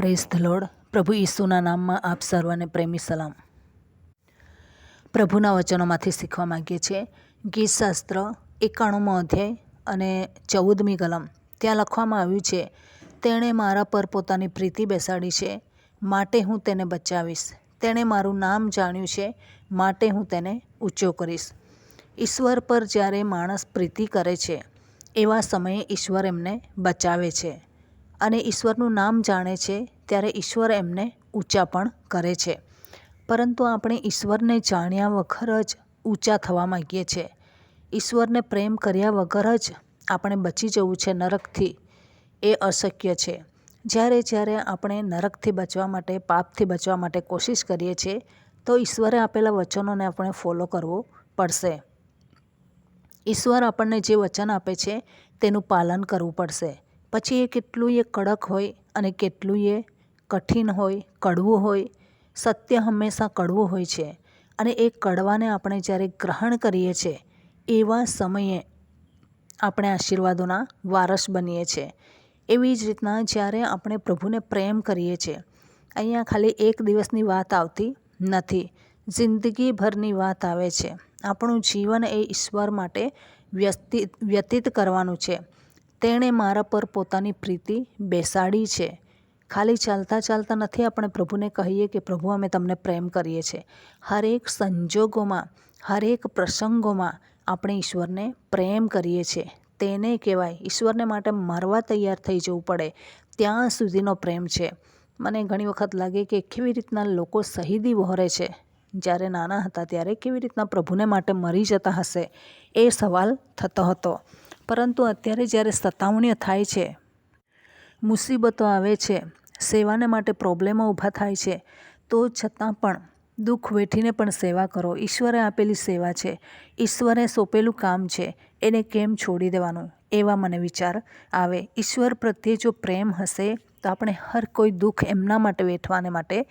Press the load પ્રભુ ઈસુના નામમાં આપ સર્વને પ્રેમી સલામ. પ્રભુના વચનોમાંથી શીખવા માગીએ છીએ. ગીતશાસ્ત્ર એકાણુંમો અધ્યાય અને ચૌદમી કલમ. ત્યાં લખવામાં આવ્યું છે, તેણે મારા પર પોતાની પ્રીતિ બેસાડી છે, માટે હું તેને બચાવીશ. તેણે મારું નામ જાણ્યું છે, માટે હું તેને ઊંચો કરીશ. ઈશ્વર પર જ્યારે માણસ પ્રીતિ કરે છે, એવા સમયે ઈશ્વર એમને બચાવે છે. અને ઈશ્વરનું નામ જાણે છે, ત્યારે ઈશ્વર એમને ઊંચા પણ કરે છે. પરંતુ આપણે ઈશ્વરને જાણ્યા વગર જ ઊંચા થવા માગીએ છીએ. ઈશ્વરને પ્રેમ કર્યા વગર જ આપણે બચી જવું છે નરકથી. એ અશક્ય છે. જ્યારે જ્યારે આપણે નરકથી બચવા માટે, પાપથી બચવા માટે કોશિશ કરીએ છીએ, તો ઈશ્વરે આપેલા વચનોને આપણે ફોલો કરવું પડશે. ઈશ્વર આપણને જે વચન આપે છે, તેનું પાલન કરવું પડશે. પછી એ કેટલું એ કડક હોય અને કેટલું એ કઠિન હોય, કડવું હોય, સત્ય હંમેશા કડવું હોય છે. અને એ કડવાને આપણે જ્યારે ગ્રહણ કરીએ છીએ, એવા સમયે આપણે આશીર્વાદોના વારસ બનીએ છીએ. એવી જ રીતના જ્યારે આપણે પ્રભુને પ્રેમ કરીએ છીએ, અહીંયા ખાલી એક દિવસની વાત આવતી નથી. જિંદગીભરની વાત આવે છે. આપણું જીવન એ ઈશ્વર માટે વ્યસ્તિત વ્યતીત કરવાનું છે. તેણે મારા પર પોતાની પ્રીતિ બેસાડી છે. ખાલી ચાલતા ચાલતા નથી આપણે પ્રભુને કહીએ કે પ્રભુ, અમે તમને પ્રેમ કરીએ છીએ. હરેક સંજોગોમાં, હરેક પ્રસંગોમાં આપણે ઈશ્વરને પ્રેમ કરીએ છીએ. તેને કહેવાય, ઈશ્વરને માટે મરવા તૈયાર થઈ જવું પડે. ત્યાં સુધીનો પ્રેમ છે. મને ઘણી વખત લાગે કે કેવી રીતના લોકો શહીદી વહોરે છે. જ્યારે નાના હતા ત્યારે કેવી રીતના પ્રભુને માટે મરી જતા હશે એ સવાલ થતો હતો. પરંતુ અત્યારે જ્યારે સતાવણીઓ થાય છે, મુસીબતો આવે છે, સેવાને માટે પ્રોબ્લેમો ઊભા થાય છે, તો છતાં પણ દુઃખ વેઠીને પણ સેવા કરો. ઈશ્વરે આપેલી સેવા છે. ઈશ્વરે સોંપેલું કામ છે. એને કેમ છોડી દેવાનું? એવા મને વિચાર આવે. ઈશ્વર પ્રત્યે જો પ્રેમ હશે, તો આપણે હર કોઈ દુઃખ એમના માટે વેઠવાને માટે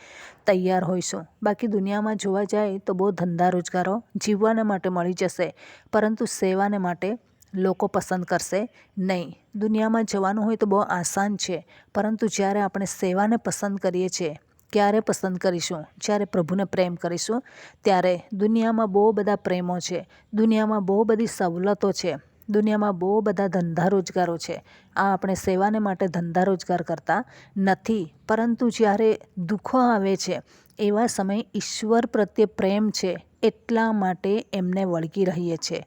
તૈયાર હોઈશું. બાકી દુનિયામાં જોવા જાય તો બહુ ધંધા રોજગારો જીવવાને માટે મળી જશે, પરંતુ સેવાને માટે લોકો પસંદ કરશે? નહીં. દુનિયામાં જવાનું હોય તો બહુ આસાન છે. પરંતુ જ્યારે આપણે સેવાને પસંદ કરીએ છીએ, ક્યારે પસંદ કરીશું? જ્યારે પ્રભુને પ્રેમ કરીશું, ત્યારે દુનિયામાં બહુ બધા પ્રેમો છે. દુનિયામાં બહુ બધી સવલતો છે. દુનિયામાં બહુ બધા ધંધા રોજગારો છે. આ આપણે સેવાને માટે ધંધા રોજગાર કરતા નથી. પરંતુ જ્યારે દુઃખો આવે છે, એવા સમયે ઈશ્વર પ્રત્યે પ્રેમ છે, એટલા માટે એમને વળગી રહીએ છીએ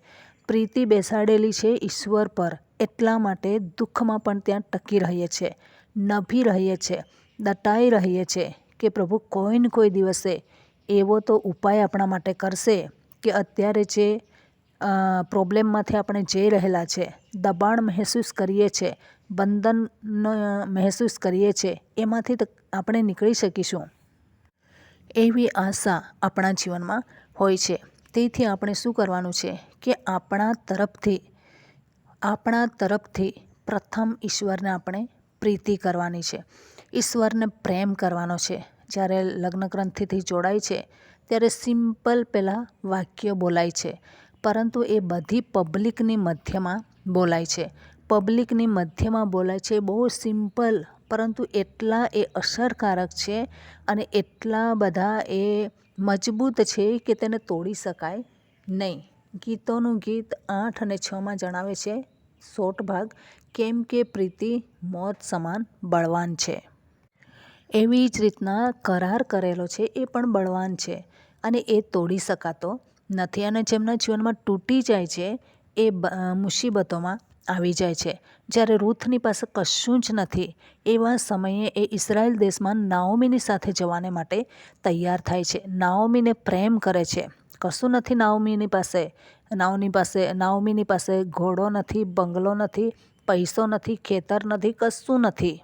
પ્રીતિ બેસાડેલી છે ઈશ્વર પર. એટલા માટે દુઃખમાં પણ ત્યાં ટકી રહીએ છીએ નભી રહીએ છીએ દટાઈ રહીએ છીએ કે પ્રભુ કોઈ ને કોઈ દિવસે એવો તો ઉપાય આપણા માટે કરશે કે અત્યારે જે પ્રોબ્લેમમાંથી આપણે જઈ રહેલા છે, દબાણ મહેસૂસ કરીએ છીએ બંધનનો મહેસૂસ કરીએ છીએ એમાંથી આપણે નીકળી શકીશું. એવી આશા આપણા જીવનમાં હોય છે. તેથી આપણે શું કરવાનું છે? કે આપણા તરફથી આપણા તરફથી પ્રથમ ઈશ્વરને આપણે પ્રીતિ કરવાની છે. ઈશ્વરને પ્રેમ કરવાનો છે. જ્યારે લગ્ન ગ્રંથિથી જોડાય છે, ત્યારે સિમ્પલ પહેલાં વાક્ય બોલાય છે. પરંતુ એ બધી પબ્લિકની મધ્યમાં બોલાય છે. પબ્લિકની મધ્યમાં બોલાય છે બહુ સિમ્પલ, પરંતુ એટલા એ અસરકારક છે અને એટલા બધા એ મજબૂત છે કે તેને તોડી શકાય નહીં. ગીતોનું ગીત આઠ અને છમાં જણાવે છે શોર્ટ ભાગ, કેમ કે પ્રીતિ મોત સમાન બળવાન છે. એવી જ રીતના કરાર કરેલો છે, એ પણ બળવાન છે અને એ તોડી શકાતો નથી અને જેમના જીવનમાં તૂટી જાય છે, એ મુસીબતોમાં આવી જાય છે. જ્યારે રૂથની પાસે કશું જ નથી, એવા સમયે એ ઇઝરાયલ દેશમાં નાઓમીની સાથે જવાને માટે તૈયાર થાય છે. નાઓમીને પ્રેમ કરે છે. કશું નથી નાઓમીની પાસે. નાઓની પાસે નાઓમીની પાસે ઘોડો નથી, બંગલો નથી, પૈસો નથી, ખેતર નથી, કશું નથી.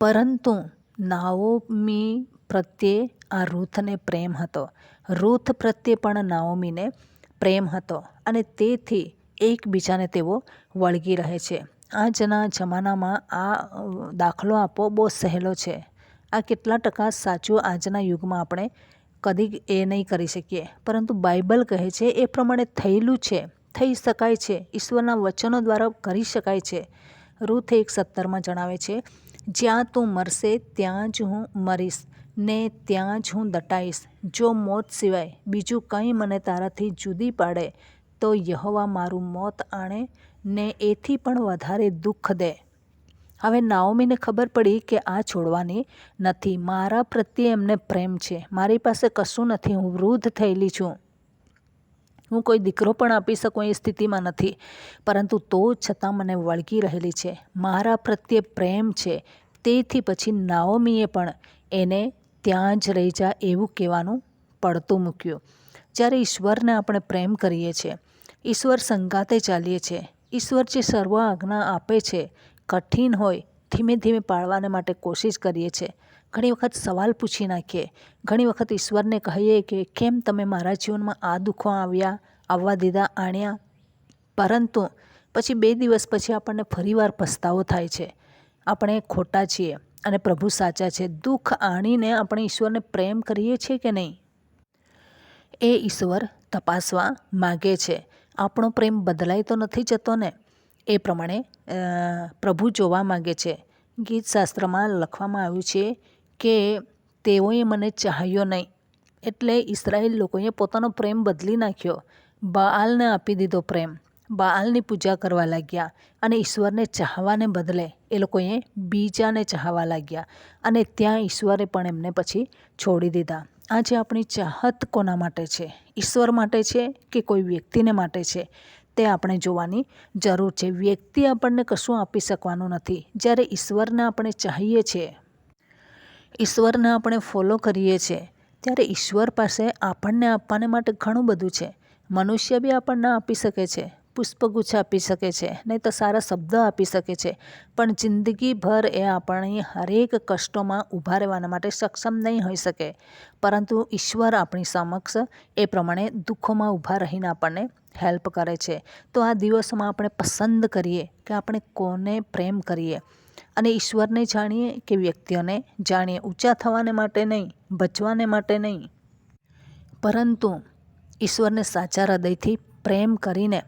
પરંતુ નાઓમી પ્રત્યે આ રૂથને પ્રેમ હતો. રૂથ પ્રત્યે પણ નાઓમીને પ્રેમ હતો અને તેથી એકબીજાને તેઓ વળગી રહે છે. આજના જમાનામાં આ દાખલો આપવો બહુ સહેલો છે. આ કેટલા ટકા સાચું આજના યુગમાં આપણે કદી એ નહીં કરી શકીએ. પરંતુ બાઇબલ કહે છે, એ પ્રમાણે થયેલું છે, થઈ શકાય છે, ઈશ્વરના વચનો દ્વારા કરી શકાય છે. રૂથ એક સત્તરમાં જણાવે છે, જ્યાં તું મરશે ત્યાં જ હું મરીશ, ને ત્યાં જ હું દટાઈશ. જો મોત સિવાય બીજું કંઈ મને તારાથી જુદી પાડે, તો યહોવા મારું મોત આણે, ને એથી પણ વધારે દુઃખ દે. હવે નાઓમીને ખબર પડી કે આ છોડવાની નથી. મારા પ્રત્યે એમને પ્રેમ છે. મારી પાસે કશું નથી. હું વૃદ્ધ થયેલી છું. હું કોઈ દીકરો પણ આપી શકું એ સ્થિતિમાં નથી. પરંતુ તો છતાં મને વળગી રહેલી છે. મારા પ્રત્યે પ્રેમ છે. તેથી પછી નાઓમીએ પણ એને ત્યાં જ રહી જા એવું કહેવાનું પડતું મૂક્યું. જ્યારે ઈશ્વરને આપણે પ્રેમ કરીએ છીએ, ઈશ્વર સંગાતે ચાલીએ છીએ, ઈશ્વર જે સર્વ આજ્ઞા આપે છે કઠિન હોય, ધીમે ધીમે પાળવાને માટે કોશિશ કરીએ છીએ. ઘણી વખત સવાલ પૂછી નાખીએ. ઘણી વખત ઈશ્વરને કહીએ કે, કેમ તમે મારા જીવનમાં આ દુઃખો આવ્યા, આવવા દીધા, આણ્યા? પરંતુ પછી બે દિવસ પછી આપણને ફરીવાર પસ્તાવો થાય છે. આપણે ખોટા છીએ અને પ્રભુ સાચા છે. દુઃખ આણીને આપણે ઈશ્વરને પ્રેમ કરીએ છીએ કે નહીં? એ ઈશ્વર તપાસવા માગે છે. આપણો પ્રેમ બદલાય તો નથી જતો ને? એ પ્રમાણે પ્રભુ જોવા માગે છે. ગીત શાસ્ત્રમાં લખવામાં આવ્યું છે કે તેઓએ મને ચાહ્યો નહીં. એટલે ઇસરાયેલ લોકોએ પોતાનો પ્રેમ બદલી નાખ્યો. બાઆલને આપી દીધો પ્રેમ. બાઆલની પૂજા કરવા લાગ્યા અને ઈશ્વરને ચાહવાને બદલે એ લોકોએ બીજાને ચાહવા લાગ્યા અને ત્યાં ઈશ્વરે પણ એમને પછી છોડી દીધા. આજે આપણી ચાહત કોના માટે છે? ઈશ્વર માટે છે કે કોઈ વ્યક્તિને માટે છે? તે આપણે જોવાની જરૂર છે. વ્યક્તિ આપણને કશું આપી શકવાનું નથી. જ્યારે ઈશ્વરને આપણે ચાહીએ છીએ, ઈશ્વરને આપણે ફોલો કરીએ છીએ, ત્યારે ઈશ્વર પાસે આપણને આપવાને માટે ઘણું બધું છે. મનુષ્ય બી આપણને આપી શકે છે, પુષ્પગુચ્છ આપી શકે છે નહીં તો સારા શબ્દ આપી શકે છે. પણ જિંદગીભર એ આપણી હરેક કષ્ટોમાં ઊભા રહેવાના માટે સક્ષમ નહીં હોઈ શકે. પરંતુ ઈશ્વર આપણી સમક્ષ એ પ્રમાણે દુઃખોમાં ઊભા રહીને આપણને હેલ્પ કરે છે. તો આ દિવસોમાં આપણે પસંદ કરીએ કે આપણે કોને પ્રેમ કરીએ અને ઈશ્વરને જાણીએ કે વ્યક્તિઓને જાણીએ. ઊંચા થવાને માટે નહીં, બચવાને માટે નહીં. પરંતુ ઈશ્વરને સાચા હૃદયથી પ્રેમ કરીને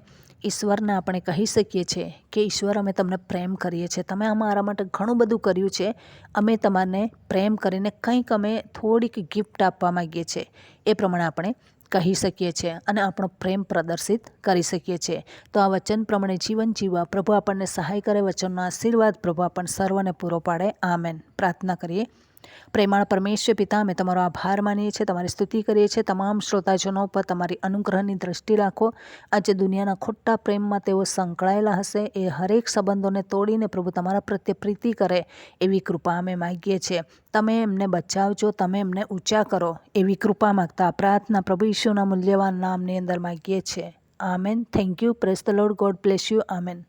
ઈશ્વરને આપણે કહી શકીએ છીએ કે ઈશ્વર, અમે તમને પ્રેમ કરીએ છીએ. તમે અમારા માટે ઘણું બધું કર્યું છે. અમે તમારને પ્રેમ કરીને કંઈક અમે થોડીક ગિફ્ટ આપવા માગીએ છીએ. એ પ્રમાણે આપણે કહી શકીએ છીએ અને આપણો પ્રેમ પ્રદર્શિત કરી શકીએ છીએ. તો આ વચન પ્રમાણે જીવન જીવવા પ્રભુ આપણને સહાય કરે, વચનનો આશીર્વાદ પ્રભુ આપણને સર્વને પૂરો પાડે. આમેન. પ્રાર્થના કરીએ. પ્રેમાળ પરમેશ્વર પિતા, અમે તમારો આભાર માનીએ છીએ, તમારી સ્તુતિ કરીએ છીએ. તમામ શ્રોતાજનો પર તમારી અનુગ્રહની દ્રષ્ટિ રાખો. આજે દુનિયાના ખોટા પ્રેમમાં તેઓ સંકળાયેલા હશે. એ હરેક સંબંધોને તોડીને પ્રભુ તમારા પ્રત્યે પ્રીતિ કરે એવી કૃપા અમે માગીએ છીએ. તમે એમને બચાવજો, તમે એમને ઊંચા કરો એવી કૃપા માગતા પ્રાર્થના પ્રભુ ઈશુના મૂલ્યવાન નામની અંદર માગીએ છીએ. Amen. Thank you. Praise the lord. God bless you. Amen.